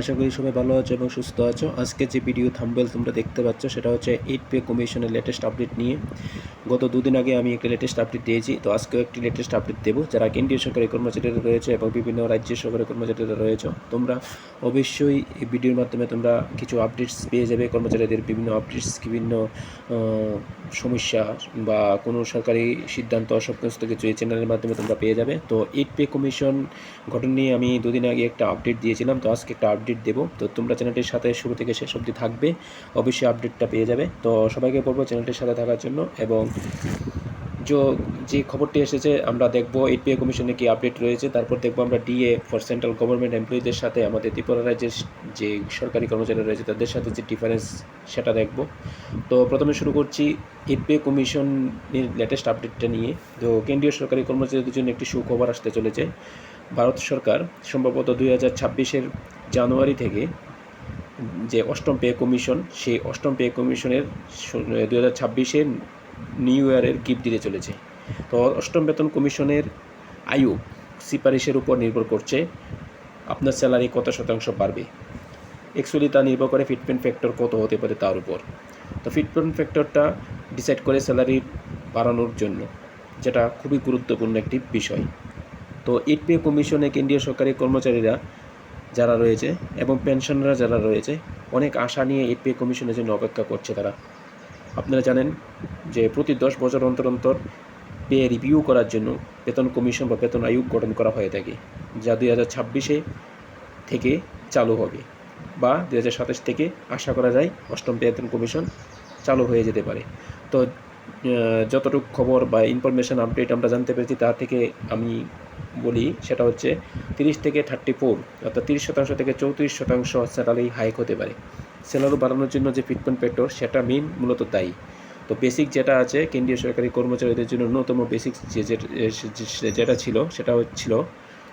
আশা করি সবাই ভালো আছো এবং সুস্থ আছো। আজকে যে ভিডিও থাম্বেল তোমরা দেখতে পাচ্ছ, সেটা হচ্ছে এইট পে কমিশনের লেটেস্ট আপডেট নিয়ে। গত দুদিন আগে আমি একটি লেটেস্ট আপডেট দিয়েছি, তো আজকেও একটি লেটেস্ট আপডেট দেবো। যারা কেন্দ্রীয় সরকারি কর্মচারীরা রয়েছে এবং বিভিন্ন রাজ্যের সরকারি কর্মচারীরা রয়েছে, তোমরা অবশ্যই এই ভিডিওর মাধ্যমে তোমরা কিছু আপডেটস পেয়ে যাবে। কর্মচারীদের বিভিন্ন আপডেটস বিভিন্ন সমস্যা বা কোনো সরকারি সিদ্ধান্ত সমস্ত কিছু এই চ্যানেলের মাধ্যমে তোমরা পেয়ে যাবে। তো এইট পে কমিশন গঠন নিয়ে আমি দুদিন আগে একটা আপডেট দিয়েছিলাম। তো আজকে একটা আপডেট দেবো। তো তোমরা চ্যানেলটির সাথে শুরু থেকে শেষ অবধি থাকবে। অবশ্যই আপডেটটা পেয়ে যাবে। তো সবাইকে বলব চ্যানেলটির সাথে থাকার জন্য এবং যে খবরটি এসেছে, আমরা দেখব। পে কমিশনে কি আপডেট রয়েছে। তারপর দেখব আমরা ডিএ ফর সেন্ট্রাল গভর্নমেন্ট এমপ্লয়ীদের সাথে আমাদের ত্রিপুরা রাজ্যের যে সরকারি কর্মচারী রয়েছে, তাদের সাথে যে ডিফারেন্স সেটা দেখব। তো প্রথমে শুরু করছি পে কমিশনের লেটেস্ট আপডেটটা নিয়ে। তো কেন্দ্রীয় সরকারি কর্মচারীদের জন্য একটি সুখবর আসতে চলেছে। ভারত সরকার সম্ভবত দুই হাজার ছাব্বিশের জানুয়ারি থেকে যে অষ্টম পে কমিশন, সেই অষ্টম পে কমিশনের দু হাজার ছাব্বিশের নিউ ইয়ারের গিফট দিতে চলেছে। তো অষ্টম বেতন কমিশনের আয়ু সুপারিশের উপর নির্ভর করছে, আপনার স্যালারি কত শতাংশ বাড়বে। অ্যাকচুয়ালি তা নির্ভর করে ফিটমেন্ট ফ্যাক্টর কত হতে পারে তার উপর। তো ফিটমেন্ট ফ্যাক্টরটা ডিসাইড করে স্যালারি বাড়ানোর জন্য, যেটা খুবই গুরুত্বপূর্ণ একটি বিষয়। তো এইট পে কমিশনে কেন্দ্রীয় সরকারি কর্মচারীরা যারা রয়েছে এবং পেনশনাররা যারা রয়েছে, অনেক আশা নিয়ে এইট পে কমিশনের জন্য অপেক্ষা করছে তারা। আপনারা জানেন যে প্রতি দশ বছর অন্তর অন্তর পে রিভিউ করার জন্য বেতন কমিশন বা বেতন আয়োগ গঠন করা হয়ে থাকে, যা দুই হাজার ছাব্বিশে থেকে চালু হবে বা দুই হাজার সাতাশ থেকে আশা করা যায় অষ্টম বেতন কমিশন চালু হয়ে যেতে পারে। তো যতটুকু খবর বা ইনফরমেশন, আপডেট আমরা জানতে পেরেছি, তা থেকে আমি বলি, সেটা হচ্ছে তিরিশ থেকে থার্টি ফোর অর্থাৎ তিরিশ শতাংশ থেকে চৌত্রিশ শতাংশ স্যালারি হাইক হতে পারে। স্যালারি বাড়ানোর জন্য যে ফিটমেন্ট ফ্যাক্টর সেটা মেইন মূলত তাই। তো বেসিক যেটা আছে, কেন্দ্রীয় সরকারি কর্মচারীদের জন্য ন্যূনতম বেসিক যে যেটা ছিল, সেটা হচ্ছিল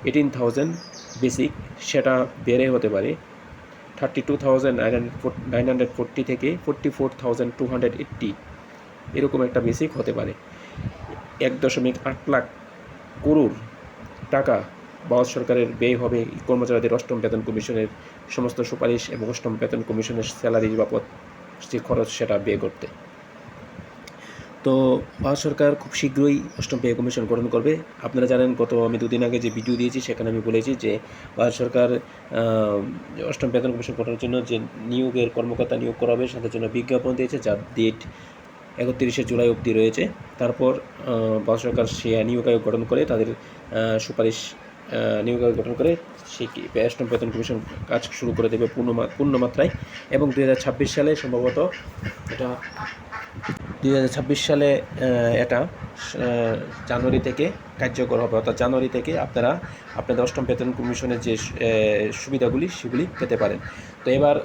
এইটিন থাউজেন্ড বেসিক সেটা বেড়ে হতে পারে thirty two thousand nine hundred forty থেকে forty four thousand two hundred eighty এরকম একটা বেসিক হতে পারে। এক দশমিক আট লাখ করোড় টাকা ভারত সরকারের ব্যয় হবে। কর্মচারীদের অষ্টম বেতন কমিশনের সমস্ত সুপারিশ এবং অষ্টম বেতন কমিশনের স্যালারি বাবদ যে খরচ সেটা ব্যয় করতে। তো ভারত সরকার খুব শীঘ্রই অষ্টম পে কমিশন গঠন করবে। আপনারা জানেন, গত আমি দুদিন আগে যে ভিডিও দিয়েছি, সেখানে আমি বলেছি যে ভারত সরকার অষ্টম বেতন কমিশন গঠনের জন্য যে নিয়োগের কর্মকর্তা নিয়োগ করা হবে সেটার জন্য বিজ্ঞাপন দিয়েছে, যার ডেট একত্রিশে জুলাই অবধি রয়েছে। তারপর ভারত সরকার সে নিয়োগ আয়োগ গঠন করে, তাদের সুপারিশ নিয়োগ আয়োগ গঠন করে কি- অষ্টম বেতন কমিশন কাজ শুরু করে দেবে পূর্ণ মা- পূর্ণ মাত্রায়। এবং দুই হাজার ছাব্বিশ সালে সম্ভবত এটা, দুই হাজার ছাব্বিশ সালে এটা জানুয়ারি থেকে কার্যকর হবে। অর্থাৎ জানুয়ারি থেকে আপনারা, আপনাদের অষ্টম বেতন কমিশনের যে সুবিধাগুলি, সেগুলি পেতে পারেন। তো এবার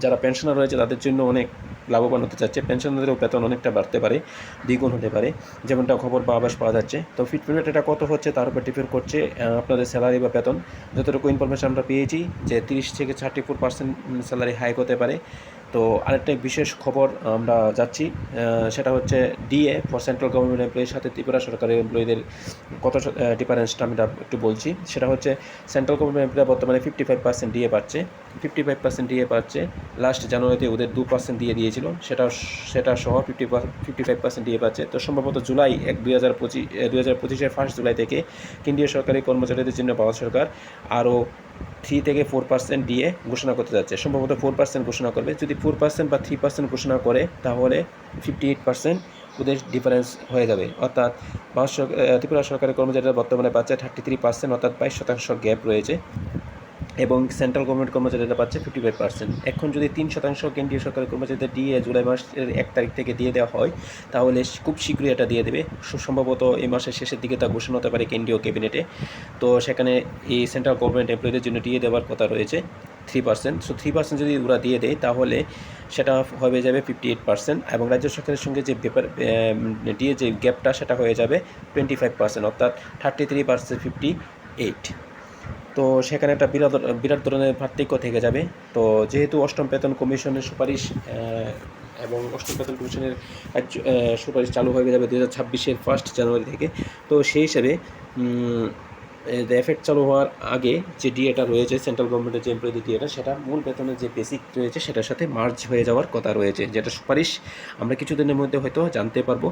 যারা পেনশনার রয়েছে, তাদের জন্য অনেক লাভবান হতে চাচ্ছে। পেনশনারদেরও বেতন অনেকটা বাড়তে পারে, দ্বিগুণ হতে পারে। যেমনটা খবর বা আবাস পাওয়া যাচ্ছে। তো ফিটমেন্ট এটা কত হচ্ছে তার উপর ডিপেন্ড করছে আপনাদের স্যালারি বা বেতন। যতটুকু ইনফরমেশন আমরা পেয়েছি যে তিরিশ থেকে thirty four percent salary hike হতে পারে। তো আরেকটা বিশেষ খবর আমরা যাচ্ছি সেটা হচ্ছে ডিএ ফর সেন্ট্রাল গভর্নমেন্ট এমপ্লয়ির সাথে ত্রিপুরা সরকারি এমপ্লয়ীদের কত ডিফারেন্সটা আমি একটু বলছি। সেটা হচ্ছে সেন্ট্রাল গভর্নমেন্ট এমপ্লয়ি বর্তমানে ফিফটি ফাইভ পার্সেন্ট ডিএ পাচ্ছে। ফিফটি ফাইভ পার্সেন্ট ডিএ পাচ্ছে। লাস্ট জানুয়ারিতে ওদের দু পার্সেন্ট দিয়ে দিয়েছিল। সেটা সেটা সহ fifty fifty five percent DA পাচ্ছে। তো সম্ভবত জুলাই এক, দুই হাজার পঁচিশ, দুই হাজার পঁচিশের ফার্স্ট জুলাই থেকে কেন্দ্রীয় সরকারি কর্মচারীদের জন্য ভারত সরকার আরও থ্রি থেকে ফোর পার্সেন্ট দিয়ে ঘোষণা করতে যাচ্ছে। সম্ভবত ফোর পার্সেন্ট ঘোষণা করবে। যদি ফোর পার্সেন্ট বা থ্রি পার্সেন্ট ঘোষণা করে, তাহলে ফিফটি এইট পার্সেন্ট ওদের ডিফারেন্স হয়ে যাবে। অর্থাৎ ভারত সরকার, ত্রিপুরা সরকারের কর্মচারীরা বর্তমানে পাচ্ছে থার্টি থ্রি পার্সেন্ট অর্থাৎ বাইশ শতাংশ গ্যাপ রয়েছে। এবং সেন্ট্রাল গভর্নমেন্ট কর্মচারীরা পাচ্ছে ফিফটি ফাইভ পার্সেন্ট এখন যদি তিন শতাংশ কেন্দ্রীয় সরকারের কর্মচারীদের দিয়ে জুলাই মাসের এক তারিখ থেকে দিয়ে দেওয়া হয়, তাহলে খুব শীঘ্রই এটা দিয়ে দেবে। সম্ভবত এই মাসের শেষের দিকে তা ঘোষণা হতে পারে কেন্দ্রীয় ক্যাবিনেটে। তো সেখানে এই সেন্ট্রাল গভর্নমেন্ট এমপ্লয়ীদের জন্য দিয়ে দেওয়ার কথা রয়েছে three percent so three percent যদি ওরা দিয়ে দেয়, তাহলে সেটা হয়ে যাবে ফিফটি এইট পার্সেন্ট এবং রাজ্য সরকারের সঙ্গে যে ব্যাপার দিয়ে যে গ্যাপটা সেটা হয়ে যাবে টোয়েন্টি ফাইভ পার্সেন্ট অর্থাৎ thirty three percent fifty eight তো সেখানে একটা বিরাট বিরাট ধরনের পার্থক্য থেকে যাবে। তো যেহেতু অষ্টম বেতন কমিশনের সুপারিশ এবং অষ্টম বেতন কমিশনের সুপারিশ চালু হয়ে যাবে দু হাজার ছাব্বিশের ফার্স্ট জানুয়ারি থেকে, তো সেই হিসাবে এফেক্ট চালু হওয়ার আগে যে ডিএটা রয়েছে সেন্ট্রাল গভর্নমেন্টের যে এমপ্লয়ি ডিএটা সেটা মূল বেতনের যে বেসিক রয়েছে, সেটার সাথে মার্জ হয়ে যাওয়ার কথা রয়েছে যেটা সুপারিশ আমরা কিছুদিনের মধ্যে হয়তো জানতে পারব।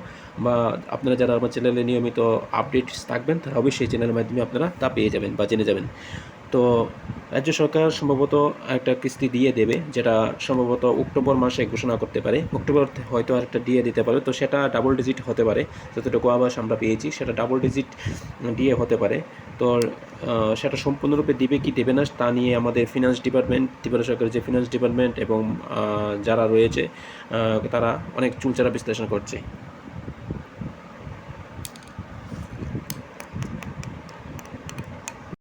বা আপনারা যারা আমার চ্যানেলে নিয়মিত আপডেটস থাকবেন, তারা অবশ্যই চ্যানেলের মাধ্যমে আপনারা তা পেয়ে যাবেন বা জেনে যাবেন। তো রাজ্য সরকার সম্ভবত একটা কিস্তি দিয়ে দেবে, যেটা সম্ভবত অক্টোবর মাসে ঘোষণা করতে পারে। অক্টোবর হয়তো আরেকটা দিয়ে দিতে পারে, তো সেটা ডাবল ডিজিট হতে পারে। যতটুকু আবাস আমরা পেয়েছি, সেটা ডাবল ডিজিট দিয়ে হতে পারে। তো সেটা সম্পূর্ণরূপে দিবে কি দেবে না, তা নিয়ে আমাদের ফিনান্স ডিপার্টমেন্ট ত্রিপুরা সরকারের যে ফিনান্স ডিপার্টমেন্ট এবং যারা রয়েছে তারা অনেক চুলচারা বিশ্লেষণ করছে।